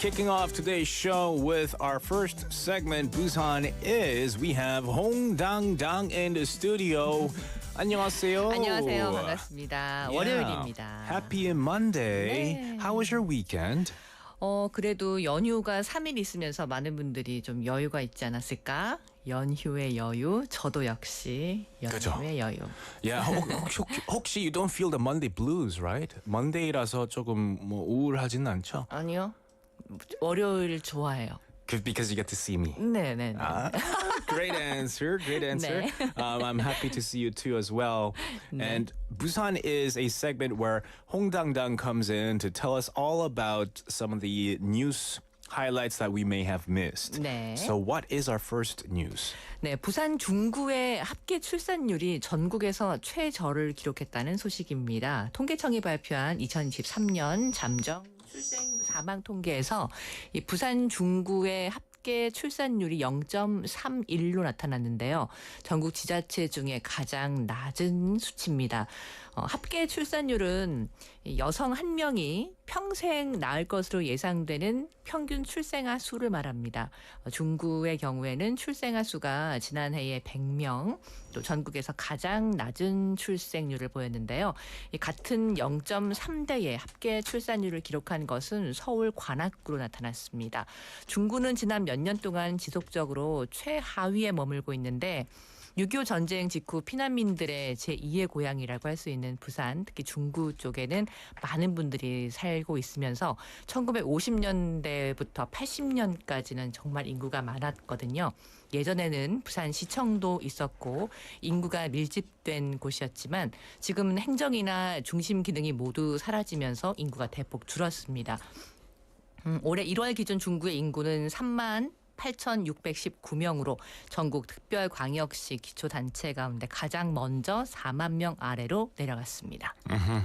Kicking off today's show with our first segment, Busan is. We have Hong Dang Dang in the studio. 안녕하세요. 안녕하세요. 반갑습니다. Yeah. 월요일입니다. Happy Monday. 네. How was your weekend? 어, 그래도 연휴가 3일 있으면서 많은 분들이 좀 여유가 있지 않았을까? 연휴의 여유, 저도 역시 그죠. 연휴의 여유. Yeah, 혹- 혹- 혹- 혹시 you don't feel the Monday blues, right? Monday라서 조금 뭐 우울하지는 않죠? 아니요. 월요일 좋아해요. Cause- Because you get to see me. 네, 네, 네. Ah, great answer. Great answer. 네. Um, I'm happy to see you too as well. And Busan is a segment where Hong Dang Dang comes in to tell us all about some of the news highlights that we may have missed. 네. So what is our first news? 네, 부산 중구의 합계 출산율이 전국에서 최저를 기록했다는 소식입니다. 통계청이 발표한 2023년 잠정 출생 사망 통계에서 이 부산 중구의 합계 출산율이 0.31로 나타났는데요. 전국 지자체 중에 가장 낮은 수치입니다. 어, 합계 출산율은 이 여성 한 명이 평생 낳을 것으로 예상되는 평균 출생아 수를 말합니다. 어, 중구의 경우에는 출생아 수가 지난해에 100명, 또 전국에서 가장 낮은 출생률을 보였는데요. 이 같은 0.3대의 합계 출산율을 기록한 것은 서울 관악구로 나타났습니다. 중구는 지난 몇 년 동안 지속적으로 최하위에 머물고 있는데 6.25 전쟁 직후 피난민들의 제2의 고향이라고 할 수 있는 부산, 특히 중구 쪽에는 많은 분들이 살고 있으면서 1950년대부터 80년까지는 정말 인구가 많았거든요. 예전에는 부산 시청도 있었고 인구가 밀집된 곳이었지만 지금은 행정이나 중심 기능이 모두 사라지면서 인구가 대폭 줄었습니다. 음, 올해 1월 기준 중구의 인구는 3만 8,619명으로 전국 특별광역시 기초단체 가운데 가장 먼저 4만 명 아래로 내려갔습니다.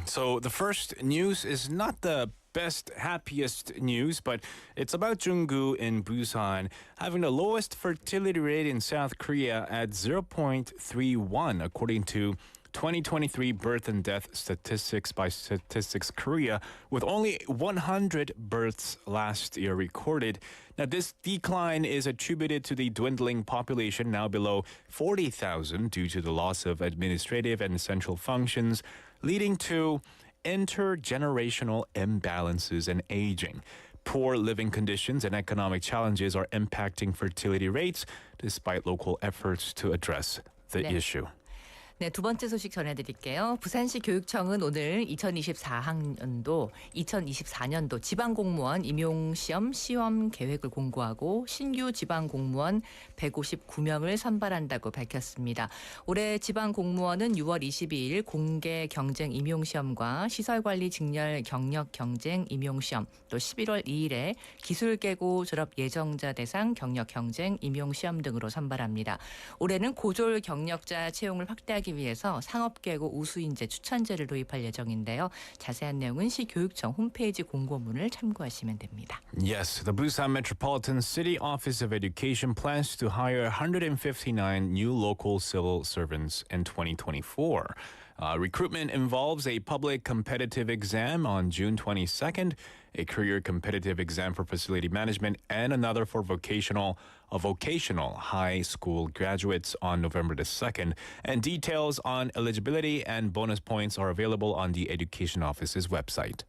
So the first news is not the best, happiest news, but it's about Junggu in Busan having the lowest fertility rate in South Korea at 0.31, according to 2023 birth and death statistics by Statistics Korea, with only 100 births last year recorded. Now, this decline is attributed to the dwindling population, now below 40,000, due to the loss of administrative and essential functions, leading to intergenerational imbalances and aging. Poor living conditions and economic challenges are impacting fertility rates, despite local efforts to address the 네. issue. 네, 두 번째 소식 전해드릴게요. 부산시 교육청은 오늘 2024학년도, 2024년도 지방공무원 임용시험 시험 계획을 공고하고 신규 지방공무원 159명을 선발한다고 밝혔습니다. 올해 지방공무원은 6월 22일 공개 경쟁 임용시험과 시설관리 직렬 경력 경쟁 임용시험, 또 11월 2일에 기술계고 졸업 예정자 대상 경력 경쟁 임용시험 등으로 선발합니다. 올해는 고졸 경력자 채용을 확대하기 위해서 상업계고 우수인재 추천제를 도입할 예정인데요. 자세한 내용은 시 교육청 홈페이지 공고문을 참고하시면 됩니다. Yes, the Busan Metropolitan City Office of Education plans to hire 159 new local civil servants in 2024. Uh, recruitment involves a public competitive exam on June 22nd, a career competitive exam for facility management, and another for vocational a vocational high school graduates on November the 2nd. And details on eligibility and bonus points are available on the Education Office's website.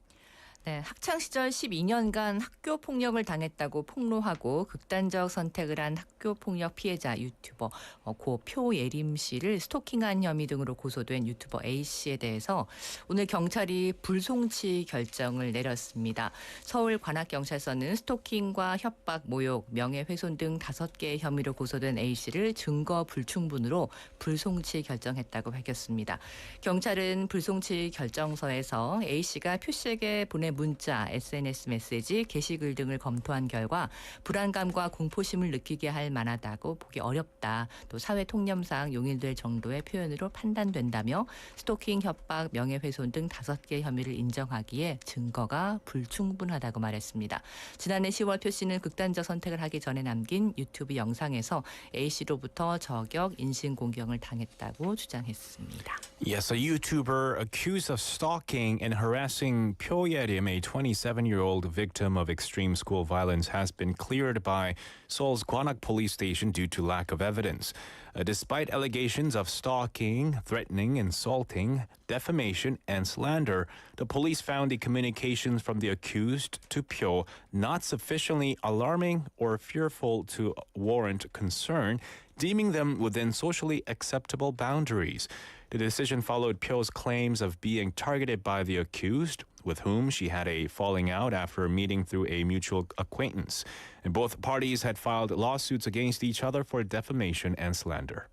네, 학창 시절 12년간 학교 폭력을 당했다고 폭로하고 극단적 선택을 한 학교 폭력 피해자 유튜버 어, 고 표예림 씨를 스토킹한 혐의 등으로 고소된 유튜버 A 씨에 대해서 오늘 경찰이 불송치 결정을 내렸습니다. 서울 관악경찰서는 스토킹과 협박, 모욕, 명예훼손 등 다섯 개의 혐의로 고소된 A 씨를 증거 불충분으로 불송치 결정했다고 밝혔습니다. 경찰은 불송치 결정서에서 A 씨가 표 씨에게 보낸 문자, SNS 메시지, 게시글 등을 검토한 결과 불안감과 공포심을 느끼게 할 만하다고 보기 어렵다. 또 사회 통념상 용인될 정도의 표현으로 판단된다며 스토킹, 협박, 명예훼손 등 다섯 개 혐의를 인정하기에 증거가 불충분하다고 말했습니다. 지난해 10월 표 씨는 극단적 선택을 하기 전에 남긴 유튜브 영상에서 A 씨로부터 저격, 인신공격을 당했다고 주장했습니다. Yes, a YouTuber accused of stalking and harassing Pyo A 27 year old victim of extreme school violence, has been cleared by Seoul's Gwanak police station due to lack of evidence. Uh, despite allegations of stalking, threatening, insulting, defamation, and slander, the police found the communications from the accused to Pyo not sufficiently alarming or fearful to warrant concern, deeming them within socially acceptable boundaries. The decision followed Pyo's claims of being targeted by the accused, with whom she had a falling out after a meeting through a mutual acquaintance. And both parties had filed lawsuits against each other for defamation and slander.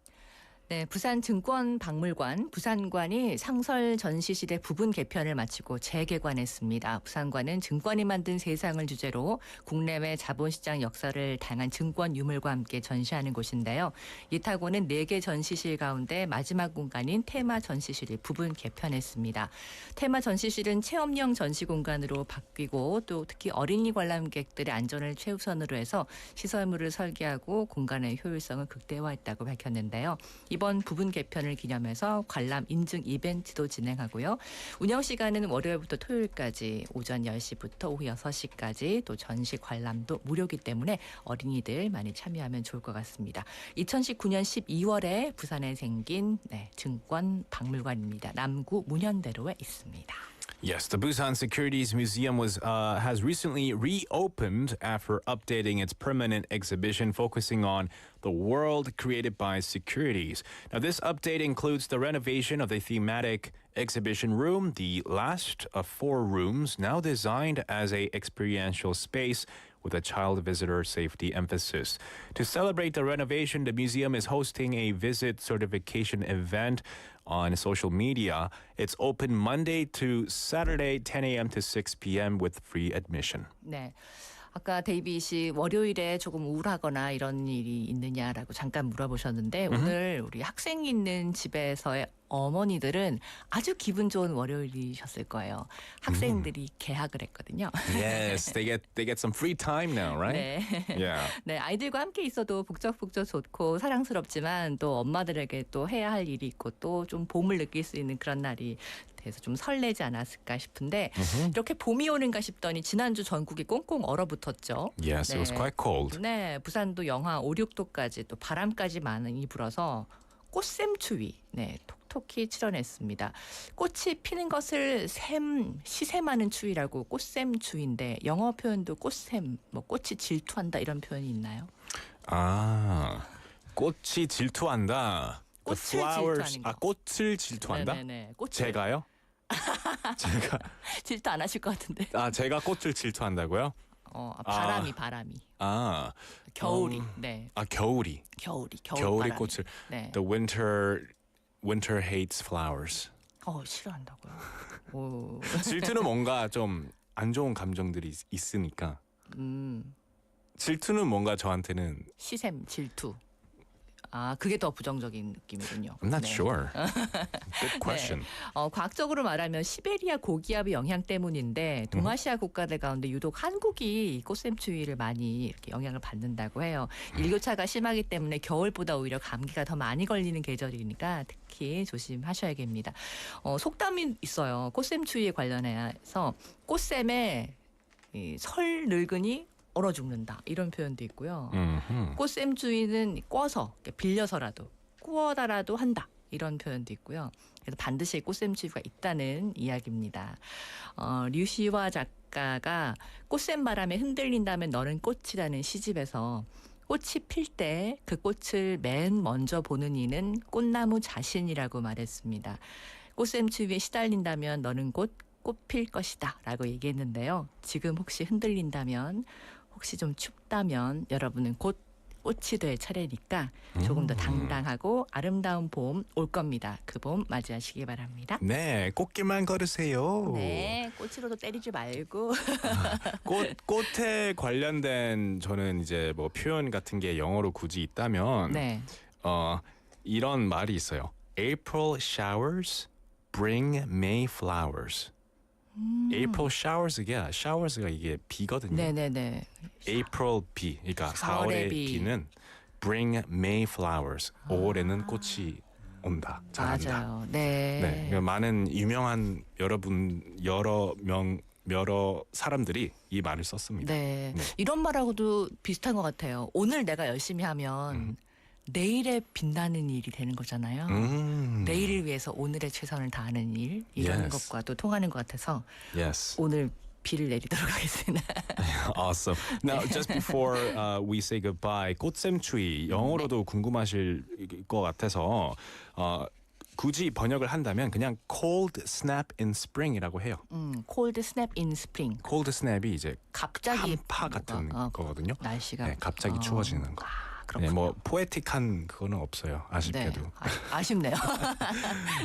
네, 부산 증권 박물관 부산관이 상설 전시실의 부분 개편을 마치고 재개관했습니다. 부산관은 증권이 만든 세상을 주제로 국내외 자본시장 역사를 다양한 증권 유물과 함께 전시하는 곳인데요. 이타고는 4개 전시실 가운데 마지막 공간인 테마 전시실이 부분 개편했습니다. 테마 전시실은 체험형 전시 공간으로 바뀌고 또 특히 어린이 관람객들의 안전을 최우선으로 해서 시설물을 설계하고 공간의 효율성을 극대화했다고 밝혔는데요. 이번 부분 개편을 기념해서 관람 인증 이벤트도 진행하고요. 운영 시간은 월요일부터 토요일까지 오전 10시부터 오후 6시까지 또 전시 관람도 무료이기 때문에 어린이들 많이 참여하면 좋을 것 같습니다. 2019년 12월에 부산에 생긴 네, 증권 박물관입니다. 남구 문현대로에 있습니다. Yes, the Busan Securities Museum was uh, has recently reopened after updating its permanent exhibition focusing on the world created by securities. Now, this update includes the renovation of the thematic exhibition room, the last of four rooms now designed as a experiential space with a child visitor safety emphasis. To celebrate the renovation, the museum is hosting a visit certification event on social media. It's open Monday to Saturday, 10 a.m. to 6 p.m. with free admission. 네. 아까 데이빗이 월요일에 조금 우울하거나 이런 일이 있느냐라고 잠깐 물어보셨는데 오늘 우리 학생 있는 집에서의 어머니들은 아주 기분 좋은 월요일이셨을 거예요. 학생들이 개학을 했거든요. Yes, they get they get some free time now, right? 네. Yeah. 네, 아이들과 함께 있어도 북적북적 좋고 사랑스럽지만 또 엄마들에게 또 해야 할 일이 있고 또 좀 봄을 느낄 수 있는 그런 날이 돼서 좀 설레지 않았을까 싶은데 이렇게 봄이 오는가 싶더니 지난주 전국이 꽁꽁 얼어붙었죠. Yes, it was 네. quite cold. 네, 부산도 영하 5, 6도까지 또 바람까지 많이 불어서 꽃샘 추위 네, 톡톡히 치러냈습니다. 꽃이 피는 것을 샘 시샘하는 추위라고 꽃샘 추위인데 영어 표현도 꽃샘 뭐 꽃이 질투한다 이런 표현이 있나요? 아, 꽃이 질투한다. 꽃을 질투하는 거. 아 꽃을 질투한다. 네네네. 꽃을 제가요? 제가 질투 안 하실 것 같은데. 아 제가 꽃을 질투한다고요? 어, 바람이 바람이. 아, 겨울이. 음. 네. 아 겨울이 겨울이 겨울 겨울이 바람이. 꽃을 네. The winter winter hates flowers. 어, 싫어한다고요. 오. 질투는 뭔가 좀 안 좋은 감정들이 있- 있으니까 음. 질투는 뭔가 저한테는 시샘 질투. 아, 그게 더 부정적인 느낌이군요. I'm not 네. sure. Good question. 어, 과학적으로 말하면 시베리아 고기압의 영향 때문인데 동아시아 국가들 가운데 유독 한국이 이 꽃샘 추위를 많이 이렇게 영향을 받는다고 해요. 일교차가 심하기 때문에 겨울보다 오히려 감기가 더 많이 걸리는 계절이니까 특히 조심하셔야겠습니다. 어, 속담이 있어요. 꽃샘 추위에 관련해서 꽃샘에 이 설 늙은이 얼어 죽는다 이런 표현도 있고요. 음흠. 꽃샘 주인은 꿔서 빌려서라도 꾸어다라도 한다 이런 표현도 있고요. 그래서 반드시 꽃샘 주의가 있다는 이야기입니다. 어, 류시화 작가가 꽃샘 바람에 흔들린다면 너는 꽃이라는 시집에서 꽃이 필 때 그 꽃을 맨 먼저 보는 이는 꽃나무 자신이라고 말했습니다. 꽃샘 추위에 시달린다면 너는 곧 꽃필 것이다 라고 얘기했는데요. 지금 혹시 흔들린다면 혹시 좀 춥다면 여러분은 곧 꽃이 될 차례니까 조금 더 당당하고 아름다운 봄 올 겁니다. 그 봄 맞이하시기 바랍니다. 네, 꽃길만 걸으세요. 네, 꽃으로도 때리지 말고. 꽃 꽃에 관련된 저는 이제 뭐 표현 같은 게 영어로 굳이 있다면 네. 어 이런 말이 있어요. April showers bring May flowers. April showers가 showers가 이게 비거든요. 음. 네네네. April 비, 그러니까 4월의 4월의 비. 비는 bring May flowers. 5월에는 꽃이 온다. 잘한다. 맞아요. 네. 네, 그러니까 많은 유명한 여러분 여러 명 여러 사람들이 이 말을 썼습니다. 네. 네. 이런 말하고도 비슷한 것 같아요. 오늘 내가 열심히 하면 내일에 빛나는 일이 되는 거잖아요. 음. 내일을 위해서 오늘의 최선을 다하는 일 이런 Yes. 것과도 통하는 것 같아서 Yes. 오늘 비를 내리도록 하겠습니다. Awesome. Now, just before uh, we say goodbye, 꽃샘추위 영어로도 궁금하실 것 같아서 어, 굳이 번역을 한다면 그냥 cold snap in spring이라고 해요. 음, cold snap in spring. cold snap이 이제 갑자기 한파 같은 어, 거거든요. 날씨가 네, 갑자기 어, 추워지는 거. 아, 네, 그렇군요. 뭐 포에틱한 그거는 없어요. 네, 아쉽게도. 아, 아쉽네요.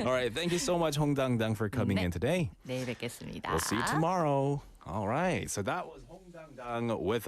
All right, thank you so much, Hong Dang Dang, for coming 네. in today. 내일 뵙겠습니다. We'll see you tomorrow. All right, so that was Hong Dang Dang with us.